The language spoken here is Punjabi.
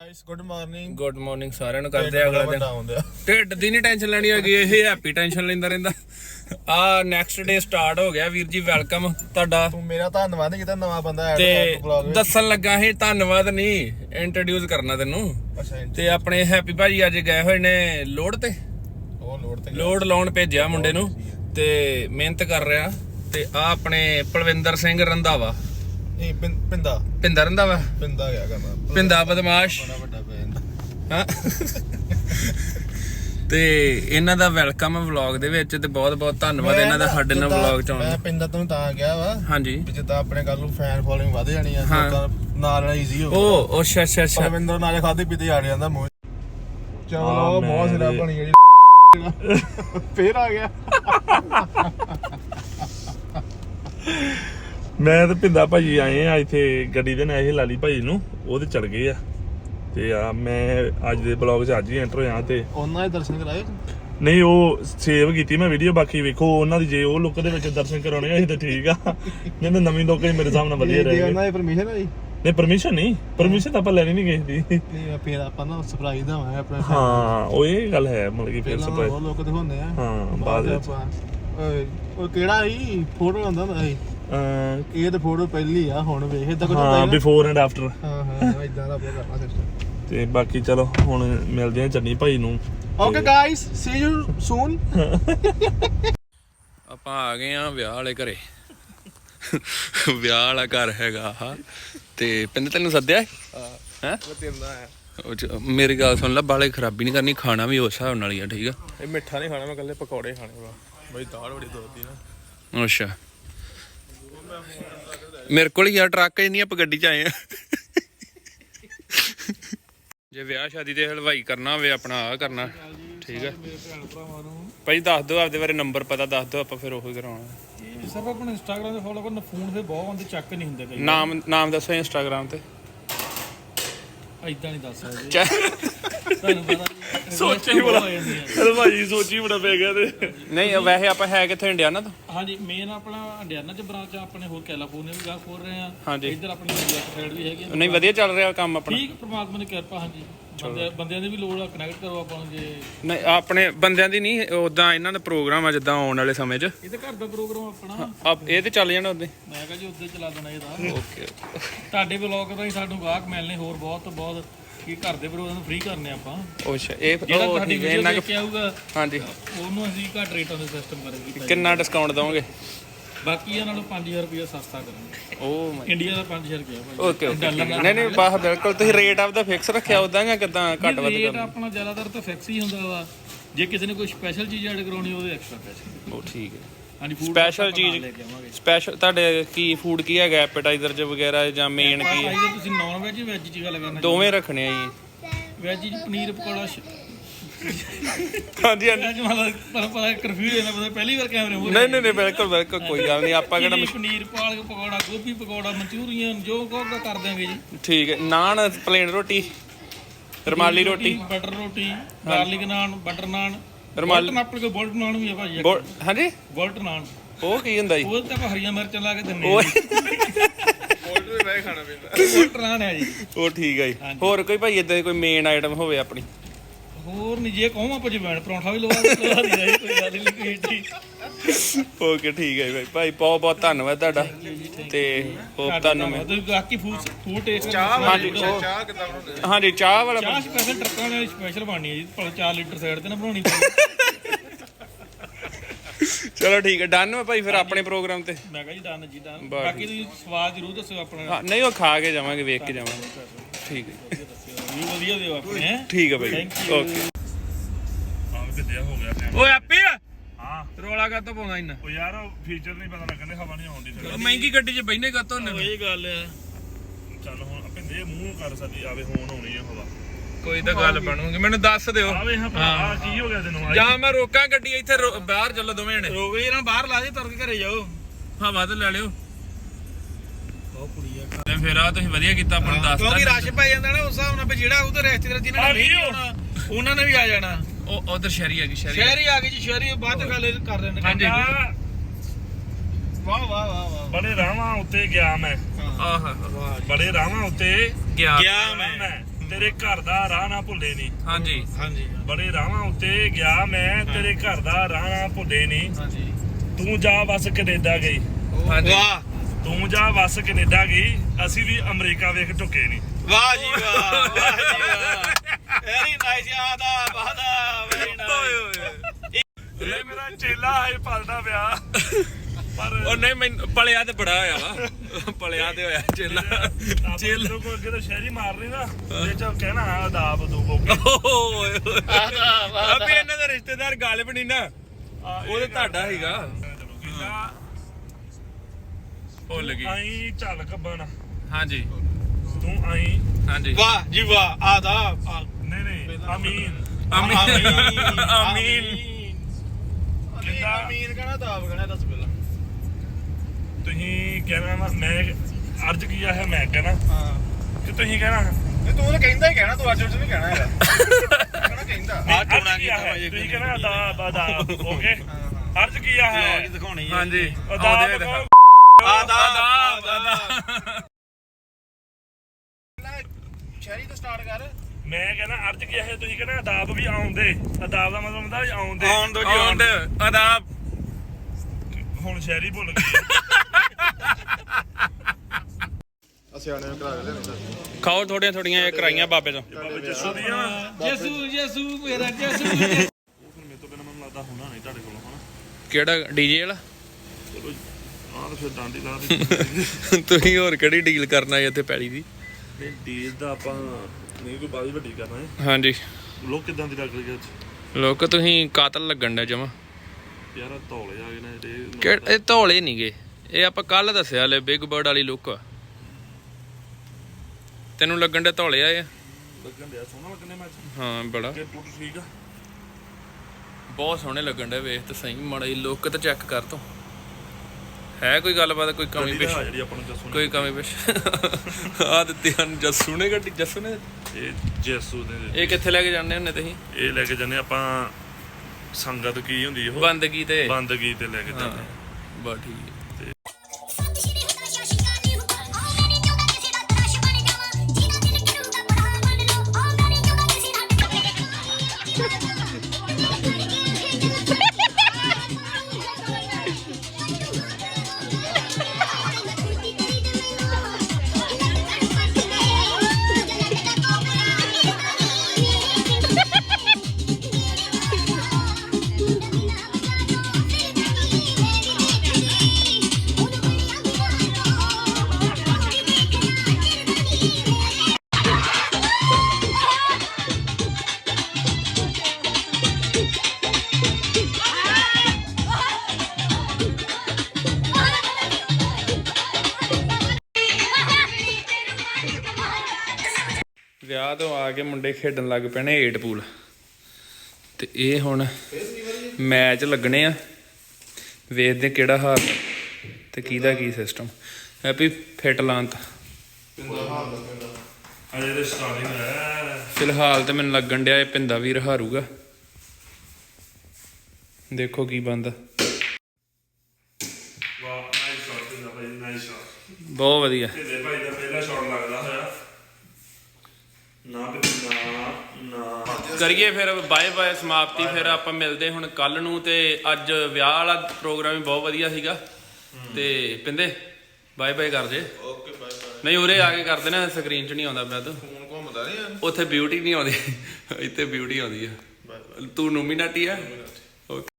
Guys good morning good morning ਸਾਰਿਆਂ ਨੂੰ ਕਰਦੇ ਆ ਅਗਲਾ ਦਿਨ। ਢਿੱਡ ਦੀ ਨਹੀਂ ਟੈਨਸ਼ਨ ਲੈਣੀ ਹੈਗੀ ਇਹ ਹੈਪੀ ਟੈਨਸ਼ਨ ਲੈਂਦਾ ਰਹਿੰਦਾ। ਆ ਨੈਕਸਟ ਡੇ ਸਟਾਰਟ ਹੋ ਗਿਆ ਵੀਰ ਜੀ ਵੈਲਕਮ ਤੁਹਾਡਾ। ਤੂੰ ਮੇਰਾ ਧੰਨਵਾਦ ਕੀਤਾ ਨਵਾਂ ਬੰਦਾ ਐਡ ਤੇ ਦੱਸਣ ਲੱਗਾ ਇਹ ਧੰਨਵਾਦ ਨਹੀਂ ਇੰਟਰੋਡਿਊਸ ਕਰਨਾ ਤੈਨੂੰ। ਤੇ ਆਪਣੇ ਹੈਪੀ ਭਾਜੀ ਅੱਜ ਗਏ ਹੋਏ ਨੇ ਲੋਡ ਤੇ। ਉਹ ਲੋਡ ਤੇ। ਲੋਡ ਲਾਉਣ ਭੇਜਿਆ ਮੁੰਡੇ ਨੂੰ। ਤੇ ਮਿਹਨਤ ਕਰ ਰਿਹਾ। ਤੇ ਆ ਆਪਣੇ ਪਲਵਿੰਦਰ ਸਿੰਘ ਰੰਧਾਵਾ। ਨਹੀਂ ਪਿੰਦਾ। ਪਿੰਦਾ ਰੰਧਾਵਾ ਪਿੰਦਾ ਗਿਆ ਕਰਨਾ। ਪਿੰਦਾ ਬਦਮਾਸ਼। ਬੜਾ ਵੱਡਾ ਪਿੰਦਾ ਹਾਂ? ਤੇ ਇਹਨਾਂ ਦਾ ਵੈਲਕਮ ਵਲੌਗ ਦੇ ਵਿੱਚ ਤੇ ਬਹੁਤ ਬਹੁਤ ਧੰਨਵਾਦ ਇਹਨਾਂ ਦਾ ਸਾਡੇ ਨਾਲ ਵਲੌਗ ਚ ਆਉਣ ਮੈਂ। ਪਿੰਦਾ ਤੈਨੂੰ ਤਾਂ ਗਿਆ ਵਾ। ਹਾਂਜੀ। ਵੀ ਜਿੱਦਾਂ ਆਪਣੇ ਕੱਲ ਨੂੰ ਫੈਨ ਫੋਲੋਇੰਗ ਵਧ ਜਾਣੀ ਆ। ਲੋਕਾਂ ਨਾਲ ਨਾਲ ਈਜ਼ੀ ਹੋ ਉਹ ਉਹ ਅੱਛਾ ਅੱਛਾ ਅੱਛਾ। ਪਰਵਿੰਦਰ ਨਾਲੇ ਖਾਦੇ ਪੀਤੇ ਆ ਜਾਂਦਾ ਮੂੰਹ ਚਲੋ ਬਹੁਤ ਸਿਰਾ ਬਣੀ ਜਿਹੜੀ ਫੇਰ ਆ ਗਿਆ। ਮੈਂ ਤੇ ਭਿੰਦਾ ਭਾਜੀ ਆਏ ਆ ਇੱਥੇ ਗੱਡੀ ਦੇ ਨਾਲ ਇਹ ਲਾਲੀ ਭਾਜੀ ਨੂੰ ਉਹਦੇ ਚੜ ਗਏ ਆ। ਤੇ ਆ ਮੈਂ ਅੱਜ ਦੇ ਬਲੌਗ 'ਚ ਅੱਜ ਹੀ ਐਂਟਰ ਹੋਇਆ ਤੇ ਉਹਨਾਂ ਦੇ ਦਰਸ਼ਨ ਕਰਾਏ? ਨਹੀਂ ਉਹ ਸੇਵ ਕੀਤੀ ਮੈਂ ਵੀਡੀਓ ਬਾਕੀ ਵੇਖੋ ਉਹਨਾਂ ਦੀ ਜੇ ਉਹ ਲੁੱਕ ਦੇ ਵਿੱਚ ਦਰਸ਼ਨ ਕਰਾਉਣੇ ਆ ਇਹ ਤਾਂ ਠੀਕ ਆ। ਤਾਂ ਨਵੀਂ ਲੋਕਾਂ ਹੀ ਮੇਰੇ ਸਾਹਮਣੇ ਵਧੀਆ ਜੇ ਰਹੇਗੇ ਉਹਨਾਂ ਦੀ ਪਰਮਿਸ਼ਨ ਹੋਈ ਨਹੀਂ ਪਰਮਿਸ਼ਨ ਨਹੀਂ। ਪਰਮਿਸ਼ਨ ਤਾਂ ਆਪਾਂ ਲੈਣੀ ਨਹੀਂ ਕਿਸੇ ਦੀ। ਨਹੀਂ ਫੇਰ ਆਪਾਂ ਨਾ ਸਰਪ੍ਰਾਈਜ਼ ਦਵਾਂਗੇ ਆਪਣੇ ਹਾਂ ਉਹ ਇਹ ਗੱਲ ਹੈ ਮਤਲਬ ਕਿ ਫਿਰ ਸਰਪ੍ਰਾਈਜ਼ ਉਹ ਲੋਕ ਦਿਖਾਉਂਦੇ ਆ। ਹਾਂ ਬਾਅਦ ਵਿੱਚ। ਉਹ ਕਿਹੜਾ ਸੀ ਫੋਟੋ ਆਉਂਦਾ ਹੁੰਦਾ ਸੀ। ਅਹ, ਇਹ ਤਾਂ ਫੋਟੋ ਪਹਿਲੀ ਆ ਹੁਣ ਵੇਖ ਇਦਾਂ ਕੁਝ ਹਾਂ। ਬਿਫੋਰ ਐਂਡ ਆਫਟਰ ਹਾਂ ਹਾਂ ਇਦਾਂ ਦਾ ਆਪਾਂ ਕਰਨਾ ਸਿਸਟਮ ਤੇ ਬਾਕੀ ਚਲੋ ਹੁਣ ਮਿਲਦੇ ਆ ਚੰਨੀ ਭਾਈ ਨੂੰ। Okay guys see you soon ਆਪਾਂ ਆ ਗਏ ਆ ਵਿਆਹ ਵਾਲੇ ਘਰੇ। ਵਿਆਹ ਵਾਲਾ ਘਰ ਹੈਗਾ ਆ ਤੇ ਪਿੰਡ ਤੈਨੂੰ ਸੱਦਿਆ ਹੈ ਉਹ 'ਚ ਮੇਰੀ ਗੱਲ ਸੁਣ ਲੈ ਬਾਲੇ ਖਰਾਬੀ ਨਹੀਂ ਕਰਨੀ ਖਾਣਾ ਵੀ ਉਸ ਹਿਸਾਬ ਨਾਲ ਹੀ ਆ ਠੀਕ ਆ? ਇਹ ਮਿੱਠਾ ਨਹੀਂ ਖਾਣਾ ਮੈਂ ਕੱਲੇ ਪਕੌੜੇ ਖਾਣੇ ਵਾ ਬਈ ਦਾਲ ਬੜੀ ਦੋਦੀ ਨਾ। ਅੱਛਾ। ਮੇਰੇ ਕੋਲ ਯਾਰ ਟਰੱਕ ਹੀ ਨਹੀਂ ਆਪਾਂ ਗੱਡੀ 'ਚ ਆਏ ਆ। ਜੇ ਵਿਆਹ ਸ਼ਾਦੀ ਤੇ ਹਲਵਾਈ ਕਰਨਾ ਹੋਵੇ ਆਪਣਾ ਆ ਕਰਨਾ। ਠੀਕ ਆ। ਮੇਰੇ ਭੈਣ ਭਰਾਵਾਂ ਨੂੰ ਭਾਈ ਦੱਸ ਦਿਓ ਆਪਦੇ ਬਾਰੇ ਨੰਬਰ ਪਤਾ ਦੱਸ ਦਿਓ ਆਪਾਂ ਫਿਰ ਉਹੀ ਕਰਾਉਣਾ। ਸਰ ਆਪਣਾ ਇੰਸਟਾਗ੍ਰam ਤੇ ਫੋਲੋ ਕਰਨਾ ਫੋਨ ਤੇ ਬਹੁਤ ਆਉਂਦੇ ਚੱਕ ਨਹੀਂ ਹੁੰਦੇ ਕਈ। ਨਾਮ ਨਾਮ ਦੱਸੋ ਇੰਸਟਾਗ੍ਰam ਤੇ। ਐਦਾਂ ਨਹੀਂ ਦੱਸ ਸਕਦੇ। ਤੁਹਾਨੂੰ ਪਤਾ ਸੋਚੀ ਬੜਾ। ਹੋ ਹੈ। ਹਲਵਾਈ ਸੋਚੀ ਬੜਾ ਪੈ ਗਿਆ ਤੇ। ਨਹੀਂ ਵੈਸੇ ਆਪਾਂ ਹੈ ਕਿੱਥੇ ਇੰਡੀਆਨਾ ਤੋਂ? ਹਾਂਜੀ ਮੇਨ ਆਪਣਾ ਇੰਡੀਆਨਾ ਚ ਬ੍ਰਾਂਚ ਆਪਣੇ ਹੋਰ ਕੈਲੀਫੋਰਨੀਆ ਵੀ ਗਾ ਖੋਲ ਰਹੇ ਆ। ਹਾਂਜੀ। ਇੱਧਰ ਆਪਣੀ ਇੰਡੀਆ ਸਾਈਡ ਵੀ ਹੈਗੀ ਆ। ਨਹੀਂ ਵਧੀਆ ਚੱਲ ਰਿਹਾ ਕੰਮ ਆਪਣਾ। ਠੀਕ ਪ੍ਰਮਾਤਮਾ ਦੀ ਕਿਰਪਾ ਹਾਂਜੀ। ਬੰਦੇ ਬੰਦਿਆਂ ਦੀ ਵੀ ਲੋੜ ਆ ਕਨੈਕਟ ਕਰੋ ਆਪਾਂ ਨੂੰ ਜੇ। ਨਹੀਂ ਆਪਣੇ ਬੰਦਿਆਂ ਦੀ ਨਹੀਂ ਉਦਾਂ ਇਹਨਾਂ ਦਾ ਪ੍ਰੋਗਰਾਮ ਆ ਜਿੱਦਾਂ ਆਉਣ ਵਾਲੇ ਸਮੇਂ 'ਚ। ਇਹ ਤਾਂ ਘਰ ਦਾ ਪ੍ਰੋਗਰਾਮ ਆਪਣਾ। ਆਪ ਇਹ ਤੇ ਚੱਲ ਜਾਣਾ ਉਹਦੇ ਮੈਂ ਕਹਾਂ ਜੀ ਉੱਧਰ ਚਲਾ ਦੇਣਾ ਇਹਦਾ। ਓਕੇ ਤੁਹਾਡੇ ਵਲੌਗ ਰਾਹੀਂ ਸਾਨੂੰ ਗਾਹਕ ਮਿਲਨੇ ਹੋਰ ਬਹੁਤ ਬਹੁਤ ਕੀ ਘਰ ਦੇ ਪ੍ਰੋਗਰਾਮ ਫ੍ਰੀ ਕਰਨੇ ਆਪਾਂ। ਅੱਛਾ ਇਹ ਜਿਹੜਾ ਉਹ ਤੁਹਾਡੀ ਠੀਕ ਹੈ ਵੀਡੀਓ ਇਹਨਾਂ ਦੇਖ ਕੇ ਆਊਗਾ ਹਾਂਜੀ। ਉਹਨੂੰ ਅਸੀਂ ਘੱਟ ਰੇਟਾਂ ਦੇ ਸਿਸਟਮ ਕਰਾਂਗੇ ਕਿੰਨਾ ਡਿਸਕਾਊਂਟ ਦਵੋਗੇ? ਬਾਕੀਆਂ ਨਾਲੋਂ 5000 ਰੁਪਏ ਸਸਤਾ ਕਰਾਂਗੇ। ਓ ਮਾਈ ਇੰਡੀਆ ਦਾ 5000 ਰੁਪਏ ਭਾਈ। Okay okay. ਨਹੀਂ ਨਹੀਂ ਬਾਹ ਬਿਲਕੁਲ ਤੁਸੀਂ ਰੇਟ ਆਪਦਾ ਫਿਕਸ ਰੱਖਿਆ ਉਦਾਂ ਜਾਂ ਕਿਦਾਂ ਘੱਟ ਵੱਧ ਰੇਟ ਆਪਣਾ ਜ਼ਿਆਦਾਤਰ ਤਾਂ ਫਿਕਸ ਹੀ ਹੁੰਦਾ ਵਾ। ਜੇ ਕਿਸੇ ਨੇ ਕੋਈ ਸਪੈਸ਼ਲ ਚੀਜ਼ ਐਡ ਕਰਾਉਣੀ ਉਹਦੇ ਐਕਸਟਰਾ ਪੈਸੇ। ਉਹ ਠੀਕ ਹੈ। ਹਾਂਜੀ food Special ਆਪਾਂ ਨਾਲ ਚੀਜ਼। ਲੈ ਕੇ ਆਵਾਂਗੇ। ਸਪੈਸ਼ਲ ਤੁਹਾਡੇ ਕੀ ਫੂਡ ਕੀ ਹੈਗਾ ਐਪੇਟਾਈਜ਼ਰ ਚ ਵਗੈਰਾ ਜਾਂ ਮੇਨ ਕੀ? ਹੈ ਭਾਈ ਤੁਸੀਂ ਨਾਨ ਵੈਜ ਵੈਜ ਚ ਗੱਲ ਕਰਨਾ ਦੋਵੇਂ ਰੱਖਣੇ ਆ ਜੀ। ਵੈਜ ਚ ਪਨੀਰ ਪਕੌੜਾ ਸ਼- ਹਾਂਜੀ ਹਾਂਜੀ। ਅੱਜ ਮਤਲਬ ਪਰ ਪਰ ਕਨਫਿਊਜ਼ ਹੋਣਾ ਪਤਾ ਪਹਿਲੀ ਵਾਰ ਕੈਮਰੇ ਮੂਹਰੇ ਨਹੀਂ ਨਹੀਂ ਨਹੀਂ ਬਿਲਕੁਲ ਬਿਲਕੁਲ ਕੋਈ ਗੱਲ ਨਹੀਂ ਆਪਾਂ ਕਿਹੜਾ ਚਿੱਲੀ ਪਨੀਰ ਪਾਲਕ ਪਕੌੜਾ ਗੋਭੀ ਪਕੌੜਾ ਮਨਚੂਰੀਅਨ ਜੋ ਕਹੋਗਾ ਕਰ ਦਿਆਂਗੇ ਜੀ। ਠੀਕ ਹੈ ਨਾਨ ਪਲੇਨ ਰੋਟੀ ਰਮਾਲੀ ਰੋਟੀ। ਬਟਰ ਰੋਟੀ ਗਾਰਲਿਕ ਨਾਨ ਬਟਰ ਨਾਨ ਰੁਮਾਲੀ- ਆਪਣੇ ਕੋਲ ਬੋਲਟ ਨਾਨ ਵੀ ਹੈ ਭਾਜੀ ਹਾਂਜੀ? ਬੋਲਟ ਨਾਨ ਉਹ ਕੀ ਹੁੰਦਾ ਜੀ? ਉਹ ਤੇ ਆਪਾਂ ਹਰੀਆਂ ਮਿਰਚਾਂ ਲਾ ਕੇ ਦਿੰਨੇ ਉਹ ਬੋਲਟ ਵੀ ਮੈਂ ਖਾਣਾ ਪੈਂਦਾ। ਬੋਲਟ ਨਾਨ ਹੈ ਜੀ। ਉਹ ਠੀਕ ਹੈ ਜੀ। ਹੋਰ ਕੋਈ ਭਾਈ ਇਦਾਂ ਦੀ ਕੋਈ ਮੇਨ ਆਈਟਮ ਹੋਵੇ ਆਪਣੀ? ਹੋਰ ਨਹੀਂ ਜੇ ਕਹੋ ਆਪਾਂ ਜਵੈਣ ਪਰੌਂਠਾ ਵੀ ਲਵਾ ਲਵਾ ਦੀ ਕੋਈ ਗੱਲ ਨਹੀਂ ਕੋਈ ਏਡੀ ਓਕੇ ਠੀਕ ਹੈ ਭਾਈ। ਭਾਈ ਬਹੁਤ ਬਹੁਤ ਧੰਨਵਾਦ ਤੁਹਾਡਾ। ਤੇ ਹੋਪ ਤੁਹਾਨੂੰ ਮੈਂ ਤੁਸੀਂ ਬਾਕੀ ਫੂਡ ਫੂਡ ਟੇਸਟ ਹਾਂਜੀ ਉਹ- ਚਾਹ ਕਿਦਾਂ ਬਣਾਉਂਦੇ ਹਾਂਜੀ ਚਾਹ ਵਾਲਾ ਚਾਹ ਸਪੈਸ਼ਲ ਟਰੱਕਾਂ ਵਾਲੀ ਸਪੈਸ਼ਲ ਬਣਨੀ ਹੈ ਜੀ। ਭਲਾ 4 ਲੀਟਰ ਸਾਈਡ ਤੇ ਨਾ ਬਣਾਉਣੀ। ਚਲੋ ਠੀਕ ਹੈ ਡਨ ਹੈ ਭਾਈ ਫਿਰ ਆਪਣੇ ਪ੍ਰੋਗਰਾਮ ਤੇ। ਮੈਂ ਕਿਹਾ ਜੀ ਡਨ ਜੀ ਡਨ ਬਾਕੀ ਤੁਸੀਂ ਸਵਾਦ ਜ਼ਰੂਰ ਦੱਸਿਓ ਆਪਣਾ। ਨਹੀਂ ਉਹ ਖਾ ਕੇ ਜਾਵਾਂਗੇ ਵੇਖ ਕੇ ਜਾਵਾਂਗੇ। ਠੀਕ ਹੈ। ਵੀ ਵਧੀਆ ਦਿਓ ਆਪਣੇ ਹੈਂ। ਠੀਕ ਹੈ ਭਾਈ Thank you. ਓਕੇ ਹਾਂ ਕਿੱਦਿਆ ਹੋ ਗਿਆ time। ਓਏ ਹੈਪੀ ਹਾਂ। ਰੋਲਾ ਕਾ ਪਾਉਂਦਾ ਇੰਨਾ? ਉਹ ਯਾਰ ਫੀਚਰ ਨਹੀਂ ਪਤਾ ਲੱਗਣ ਦੇ ਹਵਾ ਨਹੀਂ ਆਉਂਦੀ ਤੇ ਮਹਿੰਗੀ ਗੱਡੀ 'ਚ ਬੈਨੇ ਕਾ ਤੋਂ ਇਹ ਗੱਲ ਆ। ਚੱਲ ਹੁਣ ਭਿੰਦੇ ਮੂੰਹ ਕਰ ਸਕਦੀ ਆਵੇ ਹੋਣ ਹੋਣੀ ਆ ਹਵਾ। ਕੋਈ ਤਾਂ ਗੱਲ ਬਣੂਗੀ ਮੈਨੂੰ ਦੱਸ ਦਿਓ। ਆਵੇ ਹਾਂ ਆ ਕੀ ਹੋ ਗਿਆ ਤੈਨੂੰ? ਆਈ ਜਾਂ ਮੈਂ ਰੋਕਾਂ ਗੱਡੀ ਇੱਥੇ ਰੋ- ਬਾਹਰ ਚੱਲੋ ਦੋਵੇਂ ਜਣੇ। ਰੋਕ ਜੀ ਨਾ ਬਾਹਰ ਲਾ ਦੇ ਤੁਰ ਕੇ ਘਰੇ ਜਾਓ। ਹਵਾ ਤੇ ਲੈ ਲਿਓ। ਤੇ ਫਿਰ ਆ ਤੁਸੀਂ ਵਧੀਆ ਕੀਤਾ ਆਪਾਂ ਨੂੰ ਦੱਸਤਾ ਕਿਉਂਕਿ ਰਸ਼ ਪੈ ਜਾਂਦਾ ਨਾ ਉਸ ਹਿਸਾਬ ਨਾਲ ਵੀ ਜਿਹੜਾ ਤੇ ਰਿਸ਼ਤੇਦਾਰ ਜਿਨ੍ਹਾਂ ਆ ਨੇ ਨਹੀਂ ਗਈ ਉਹ। ਆਉਣਾ ਉਹਨਾਂ ਨੇ ਵੀ ਆ ਜਾਣਾ। ਉਹ ਉਧਰ ਸ਼ਹਿਰੀ ਹੈਗੀ ਸ਼ਹਿਰੀ ਸ਼ਹਿਰੀ ਆ ਗਈ ਜੀ ਸ਼ਹਿਰੀ ਬਾਅਦ ਚ ਗੱਲ ਕਰ ਰਹੇ ਨੇ। ਹਾਂਜੀ। ਆ, ਵਾਹ ਵਾਹ ਵਾਹ ਵਾਹ ਬੜੇ ਰਾਵਾਂ ਉੱਤੇ ਗਿਆ ਮੈਂ ਆਹ ਬੜੇ ਰਾਵਾਂ ਉੱਤੇ ਗਿਆ ਗਿਆ ਮੈਂ ਤੇਰੇ ਘਰ ਦਾ ਰਾਹ ਨਾ ਭੁੱਲੇ ਨਹੀਂ ਹਾਂਜੀ। ਹਾਂਜੀ। ਬੜੇ ਰਾਹਾਂ ਉੱਤੇ ਗਿਆ ਮੈਂ ਤੇਰੇ ਘਰ ਦਾ ਰਾਹ ਨਾ ਭੁੱਲੇ ਨਹੀਂ ਹਾਂਜੀ। ਤੂੰ ਜਾ ਬਸ ਕੈਨੇਡਾ ਗਈ। ਹਾਂਜੀ ਵਾਹ। ਤੂੰ ਜਾ ਬਸ ਕੈਨੇਡਾ ਗਈ ਅਸੀਂ ਵੀ ਅਮਰੀਕਾ ਵੇਖ ਟੁੱਕੇ ਨਹੀਂ ਵਾਹ ਜੀ ਵਾਹ ਵਾਹ ਜੀ ਵਾਹ। ਵੈਰੀ ਨਾਈਸ ਆਦਾ ਬਾਦਾ ਵੈਰੀ ਨਾਈਸ ਇਹ ਮੇਰਾ ਚੇਲਾ ਹੈ ਪਲਦਾ ਪਿਆ। ਪਰ ਉਹ ਨਹੀਂ ਮੈਨੂੰ ਪਲਿਆ ਤੇ ਬੜਾ ਹੋਇਆ ਵਾ। ਪਲਿਆ ਤੇ ਹੋਇਆ ਚੇਲਾ। ਚੇਲਾ ਚੇਲਾ ਕੋ ਅੱਗੇ ਤਾਂ ਸ਼ਹਿਰੀ ਮਾਰਨੀ ਨਾ ਤੇ ਚ ਕਹਿਣਾ ਆਦਾਬ ਤੂੰ ਬੋਕੇ ਓਏ ਅਬੇ ਇਹਨਾਂ ਦਾ ਰਿਸ਼ਤੇਦਾਰ ਗਾਲਿਬ ਨਹੀਂ ਨਾ। ਉਹ ਤੇ ਤੁਹਾਡਾ ਹੈਗਾ। ਭੁੱਲ ਗਈ। ਆਈ ਚੱਲ ਕੱਬਣ ਹਾਂਜੀ। ਤੂੰ ਆਈ। ਹਾਂਜੀ। ਵਾਹ ਜੀ ਵਾਹ ਆਦਾ ਨਹੀਂ ਨਹੀਂ ਅਮੀਨ। ਅਮੀਨ। ਅਮੀਨ। ਅਮੀਨ। ਕਿੱਦਾਂ? ਅਮੀਨ ਕਹਣਾ ਆਪ ਕਹਣਾ ਦੱਸ ਪਹਿਲਾਂ। ਤੁਸੀਂ ਕਹਿਣਾ ਮੈਂ ਅਰਜ ਕੀਆ ਹੈ ਮੈਂ ਕਹਿਣਾ। ਹਾਂ। ਕਿ ਤੁਸੀਂ ਕਹਿਣਾ? ਤੇ ਤੂੰ ਤਾਂ ਕਹਿੰਦਾ ਹੀ ਕਹਿਣਾ ਤੂੰ ਅੱਜ ਨਹੀਂ ਕਹਿਣਾ ਹੈਗਾ। ਕਹਿਣਾ ਕਹਿੰਦਾ। ਆ ਚੋਣਾ ਕੀਤਾ ਤੁਸੀਂ ਕਹਿਣਾ ਆਦਾਬ ਆਦਾਬ ਓਕੇ? ਅਰਜ ਕੀਆ ਹੈ ਦਿਖਾਉਣੀ ਹਾਂਜੀ। ਆਦਾਬ ਆਉਂਦੇ ਕਹੋ। ਆਦਾਬ ਆਦਾਬ ਸ਼ਹਿਰੀ ਤੋਂ ਸਟਾਰਟ ਕਰ। ਮੈਂ ਕਹਿੰਦਾ ਅਰਜ ਕੀਆ ਹੈ ਤੁਸੀਂ ਕਹਿੰਦਾ ਆਦਾਬ ਵੀ ਆਉਂਦੇ। ਆਦਾਬ ਦਾ ਮਤਲਬ ਹੁੰਦਾ ਵੀ ਆਉਂਦੇ। ਆਉਣ ਦੋ ਜੀ ਆਉਂਦੇ। ਆਦਾਬ। ਹੁਣ ਸ਼ਹਿਰੀ ਭੁੱਲ ਗਏ। ਅਸੀਂ ਆਣੇ ਕਰਾ ਕੇ ਲੈਣੇ ਖਾਓ ਥੋੜੀਆਂ ਥੋੜੀਆਂ ਇਹ ਕਰਾਈਆਂ ਬਾਬੇ ਤੋਂ। ਬਾਬੇ ਜੱਸੂ ਦੀਆਂ। ਯਸੂ ਮੇਰਾ ਯਸੂ ਮੇਰੇ ਤੋਂ ਬਿਨਾਂ ਮੈਨੂੰ ਲੱਗਦਾ ਹੋਣਾ ਨਹੀਂ ਤੁਹਾਡੇ ਕੋਲ ਹਨਾ? ਕਿਹੜਾ ਡੀਜੇ ਵਾਲਾ? ਆਹ ਤਾਂ ਫਿਰ ਡਾਂਡੀ ਲਾ ਦੇ ਤੁਸੀਂ ਹੋਰ ਕਿਹੜੀ ਡੀਲ ਕਰਨਾ ਹੈ ਇੱਥੇ ਪੈਲੀ ਦੀ? ਨਹੀਂ ਡੀਲ ਦਾ ਆਪਾਂ ਨਹੀਂ ਕੋਈ ਬਾਜੀ ਵੱਡੀ ਕਰਨਾ ਹੈ। ਹਾਂਜੀ। ਲੋਕ ਕਿਦਾਂ ਦੀ ਲੱਗ ਰਹੀ ਅੱਜ ਲੋਕ ਤੁਸੀਂ ਕਾਤਲ ਲੱਗਣ ਦਾ ਜਮਾ। ਯਾਰ ਆਹ ਧੌਲੇ ਆ ਗਏ ਨੇ ਜਿਹੜੇ ਕਿ ਇਹ ਧੌਲੇ ਨਹੀਂਗੇ ਇਹ ਆਪਾਂ ਕੱਲ ਦੱਸਿਆ ਲੈ ਬਿਗ ਬਰਡ ਵਾਲੀ ਲੁੱਕ ਆ। ਤੈਨੂੰ ਲੱਗਣ ਦੇ ਧੌਲੇ ਆਏ ਆ? ਲੱਗਣ ਡਿਆ ਸੋਹਣਾ ਲੱਗਣੇ ਮੈਚ ਹਾਂ ਬੜਾ। ਕਿ ਟੁੱਟ ਠੀਕ ਆ? ਬਹੁਤ ਸੋਹਣੇ ਲੱਗਣ ਦੇ ਵੇਖ ਤੇ ਸਹੀ ਮਾੜੀ ਲੁੱਕ ਤੇ ਚੈੱਕ ਕਰ ਤੂੰ। ਹੈ ਕੋਈ ਗੱਲਬਾਤ ਕੋਈ ਕਮੀ ਪੇਸ਼ ਜਿਹੜੀ ਆਪਾਂ ਨੂੰ ਜੱਸੂ ਨੇ ਕੋਈ ਕਮੀ ਪੇਸ਼ ਆ ਦਿੱਤੀ ਹਨ ਜੱਸੂ ਨੇ ਗੱਡੀ ਜੱਸੂ ਨੇ ਇਹ ਜੱਸੂ ਦੇ ਇਹ ਕਿੱਥੇ ਲੈ ਕੇ ਜਾਂਦੇ ਹੁੰਦੇ ਤੁਸੀਂ? ਇਹ ਲੈ ਕੇ ਜਾਂਦੇ ਆਪਾਂ ਸੰਗਤ ਕੀ ਹੁੰਦੀ ਉਹ? ਬੰਦਗੀ ਤੇ। ਬੰਦਗੀ ਤੇ ਲੈ ਕੇ ਜਾਂਦੇ ਬਸ ਠੀਕ ਵਿਆਹ ਤੋਂ ਆ ਕੇ ਮੁੰਡੇ ਖੇਡਣ ਲੱਗ ਪਏ ਨੇ ਏਟ ਪੂਲ ਤੇ ਇਹ ਹੁਣ ਮੈਚ ਲੱਗਣੇ ਆ। ਵੇਖਦੇ ਕਿਹੜਾ ਹਾਰ ਤੇ ਕਿਹਦਾ ਕੀ ਸਿਸਟਮ ਹੈਪੀ ਫਿਟ ਲਾਂਤ। ਅਜੇ ਤੇ ਸਟਾਰਟਿੰਗ ਹੈ। ਫਿਲਹਾਲ ਤੇ ਮੈਨੂੰ ਲੱਗਣ ਡਿਆ ਇਹ ਪਿੰਦਾ ਵੀਰ ਹਾਰੂਗਾ। ਦੇਖੋ ਕੀ ਬੰਦਾ ਵਾਹ ਨਾਈਸ ਸ਼ਾਟ ਤੇ ਭਾਈ ਨਾਈਸ ਸ਼ਾਟ ਬਹੁਤ ਵਧੀਆ। ਭਾਈ ਦਾ ਪਹਿਲਾ ਸ਼ਾਟ ਲੱਗਦਾ ਹੋਇਆ ਨਾ ਵੀ ਨਾ ਨਾ ਕਰੀਏ ਫਿਰ ਬਾਏ ਬਾਏ ਸਮਾਪਤੀ ਫਿਰ ਆਪਾਂ ਮਿਲਦੇ ਹੁਣ ਕੱਲ ਨੂੰ ਤੇ ਅੱਜ ਵਿਆਹ ਵਾਲਾ ਪ੍ਰੋਗਰਾਮ ਵੀ ਬਹੁਤ ਵਧੀਆ ਸੀਗਾ। ਤੇ ਪਿੰਦੇ ਬਾਏ ਬਾਏ ਕਰ ਜੇ ਓਕੇ ਬਾਏ ਬਾਏ। ਨਹੀਂ ਉਰੇ ਆ ਕੇ ਕਰਦੇ ਨਾ ਸਕਰੀਨ 'ਚ ਨਹੀਂ ਆਉਂਦਾ ਮੈਂ ਤਾਂ। ਫੋਨ ਘੁੰਮਦਾ ਨਹੀਂ ਉੱਥੇ ਬਿਊਟੀ ਨਹੀਂ ਆਉਂਦੀ ਇੱਥੇ ਬਿਊਟੀ ਆਉਂਦੀ ਆ। ਤੂੰ ਨੂਮੀਨਾਟੀ ਆ?